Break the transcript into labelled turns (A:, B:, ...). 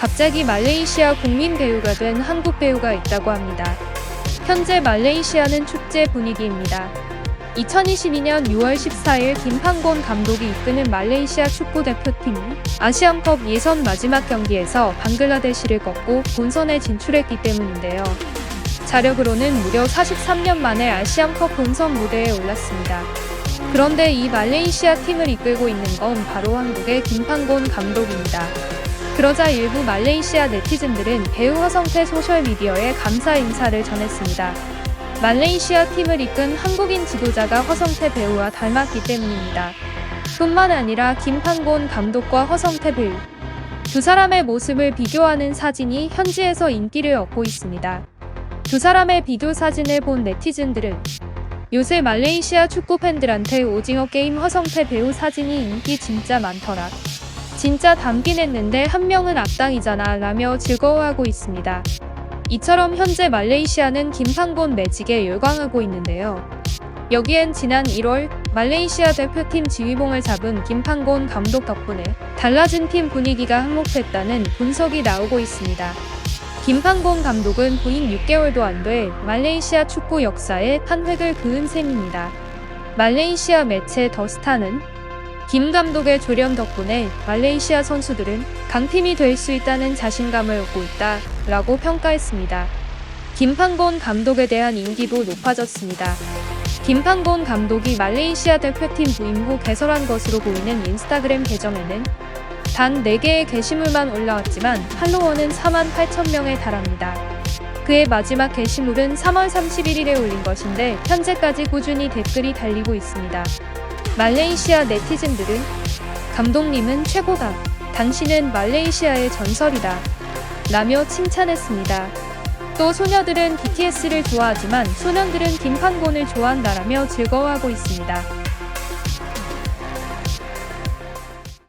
A: 갑자기 말레이시아 국민 배우가 된 한국 배우가 있다고 합니다. 현재 말레이시아는 축제 분위기입니다. 2022년 6월 14일 김판곤 감독이 이끄는 말레이시아 축구 대표팀이 아시안컵 예선 마지막 경기에서 방글라데시를 꺾고 본선에 진출했기 때문인데요. 자력으로는 무려 43년 만에 아시안컵 본선 무대에 올랐습니다. 그런데 이 말레이시아 팀을 이끌고 있는 건 바로 한국의 김판곤 감독입니다. 그러자 일부 말레이시아 네티즌들은 배우 허성태 소셜미디어에 감사 인사를 전했습니다. 말레이시아 팀을 이끈 한국인 지도자가 허성태 배우와 닮았기 때문입니다. 뿐만 아니라 김판곤 감독과 허성태 배우 두 사람의 모습을 비교하는 사진이 현지에서 인기를 얻고 있습니다. 두 사람의 비교 사진을 본 네티즌들은 요새 말레이시아 축구 팬들한테 오징어 게임 허성태 배우 사진이 인기 진짜 많더라. 진짜 닮긴 했는데 한 명은 악당이잖아 라며 즐거워하고 있습니다. 이처럼 현재 말레이시아는 김판곤 매직에 열광하고 있는데요. 여기엔 지난 1월 말레이시아 대표팀 지휘봉을 잡은 김판곤 감독 덕분에 달라진 팀 분위기가 한몫했다는 분석이 나오고 있습니다. 김판곤 감독은 부임 6개월도 안 돼 말레이시아 축구 역사에 한 획을 그은 셈입니다. 말레이시아 매체 더스타는 김 감독의 조련 덕분에 말레이시아 선수들은 강팀이 될 수 있다는 자신감을 얻고 있다 라고 평가했습니다. 김판곤 감독에 대한 인기도 높아졌습니다. 김판곤 감독이 말레이시아 대표팀 부임 후 개설한 것으로 보이는 인스타그램 계정에는 단 4개의 게시물만 올라왔지만 팔로워는 4만 8천 명에 달합니다. 그의 마지막 게시물은 3월 31일에 올린 것인데 현재까지 꾸준히 댓글이 달리고 있습니다. 말레이시아 네티즌들은 감독님은 최고다. 당신은 말레이시아의 전설이다. 라며 칭찬했습니다. 또 소녀들은 BTS를 좋아하지만 소년들은 김판곤을 좋아한다라며 즐거워하고 있습니다.